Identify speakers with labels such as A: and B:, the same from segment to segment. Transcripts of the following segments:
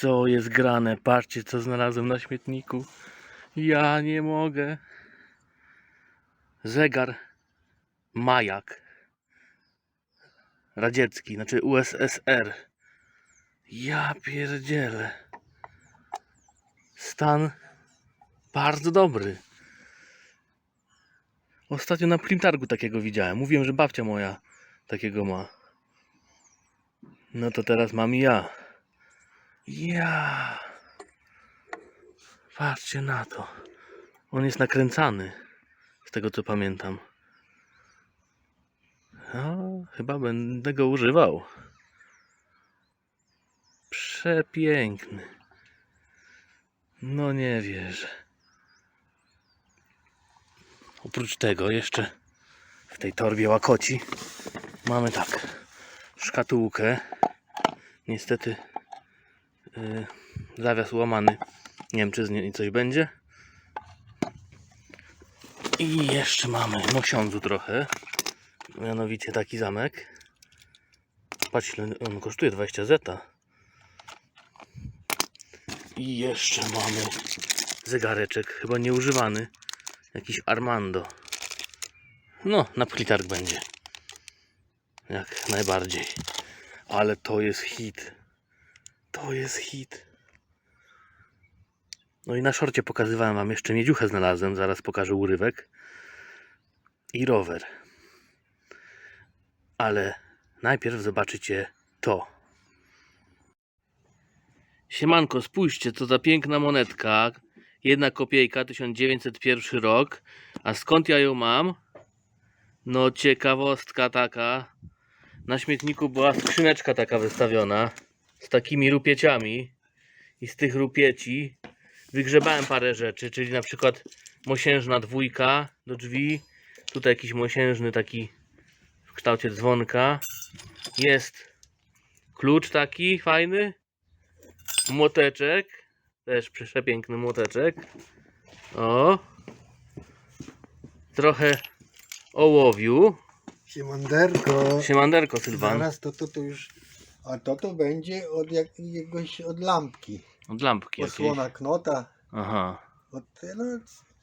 A: Co jest grane? Patrzcie, co znalazłem na śmietniku. Ja nie mogę. Zegar Majak. Radziecki, znaczy USSR. Ja pierdzielę. Stan bardzo dobry. Ostatnio na Plimtargu takiego widziałem. Mówiłem, że babcia moja takiego ma. No to teraz mam i ja. Ja. Patrzcie na to. On jest nakręcany. Z tego co pamiętam. No, chyba będę go używał. Przepiękny. No nie wierzę. Oprócz tego jeszcze w tej torbie łakoci mamy tak szkatułkę. Niestety yy, zawias łamany. Nie wiem czy z niej coś będzie. I jeszcze mamy mosiądzu trochę. Mianowicie taki zamek. Patrz ile on kosztuje 20 zeta. I jeszcze mamy zegareczek, chyba nieużywany. Jakiś Armando. No, na plitarg będzie. Jak najbardziej. Ale to jest hit. To jest hit. No i na szorcie pokazywałem wam jeszcze miedziuchę znalazłem. Zaraz pokażę urywek. I rower. Ale najpierw zobaczycie to. Siemanko, spójrzcie, co za piękna monetka. Jedna kopiejka, 1901 rok. A skąd ja ją mam? No ciekawostka taka. Na śmietniku była skrzyneczka taka wystawiona. Z takimi rupieciami. I z tych rupieci wygrzebałem parę rzeczy, czyli na przykład mosiężna dwójka do drzwi. Tutaj jakiś mosiężny taki w kształcie dzwonka. Jest klucz taki fajny. Młoteczek. Też przepiękny młoteczek. O. Trochę ołowiu.
B: Siemanderko.
A: Siemanderko, Sylwan.
B: Zaraz to, to, to już. A to to będzie od jakiegoś od lampki.
A: Od lampki jakiejś.
B: Osłona knota.
A: Aha,
B: Od, no,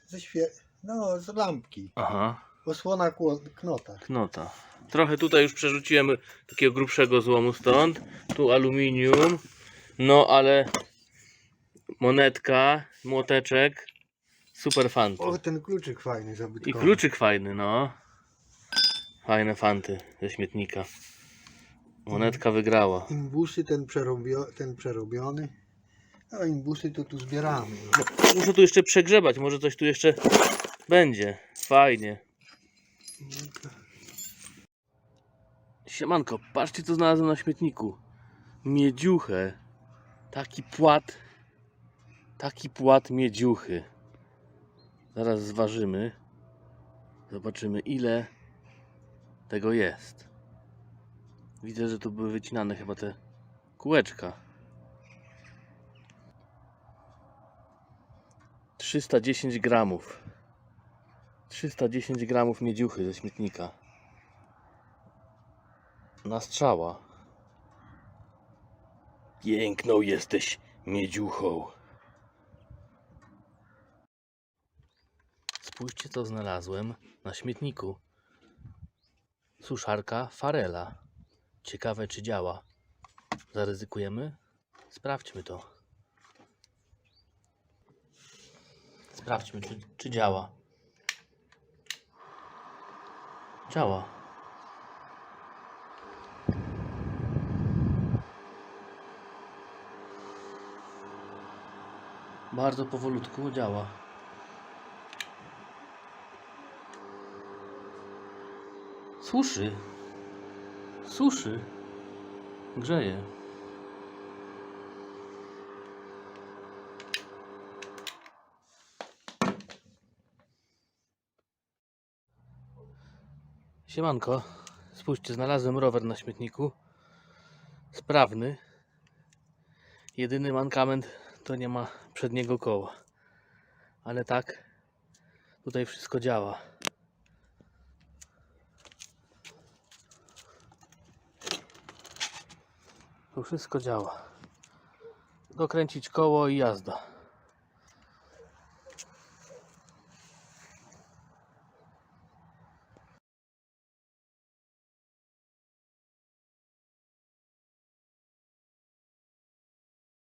B: ze świe... no, z lampki.
A: aha.
B: Osłona knota.
A: Knota. Trochę tutaj już przerzuciłem takiego grubszego złomu stąd. Tu aluminium. No ale monetka, młoteczek. Super fanty.
B: O, ten kluczyk fajny
A: I
B: zabytkowy.
A: kluczyk fajny, no. Fajne fanty ze śmietnika. Monetka wygrała.
B: Imbusy ten, przerobio... ten przerobiony. No imbusy to tu zbieramy.
A: Muszę tu jeszcze przegrzebać, może coś tu jeszcze będzie. Fajnie. Siemanko, patrzcie co znalazłem na śmietniku. Miedziuchę. Taki płat. Taki płat miedziuchy. Zaraz zważymy. Zobaczymy ile tego jest. Widzę, że tu były wycinane chyba te kółeczka. 310 gramów. 310 gramów miedziuchy ze śmietnika. Na strzała. Piękną jesteś miedziuchą. Spójrzcie co znalazłem na śmietniku. Suszarka Farela. Ciekawe czy działa. Zaryzykujemy? Sprawdźmy to. Sprawdźmy, czy, czy działa. Działa. Bardzo powolutku działa. Suszy. Suszy. Grzeje. Siemanko, spójrzcie, znalazłem rower na śmietniku. Sprawny. Jedyny mankament to nie ma przedniego koła. Ale tak, tutaj wszystko działa. Tu wszystko działa. dokręcić koło i jazda.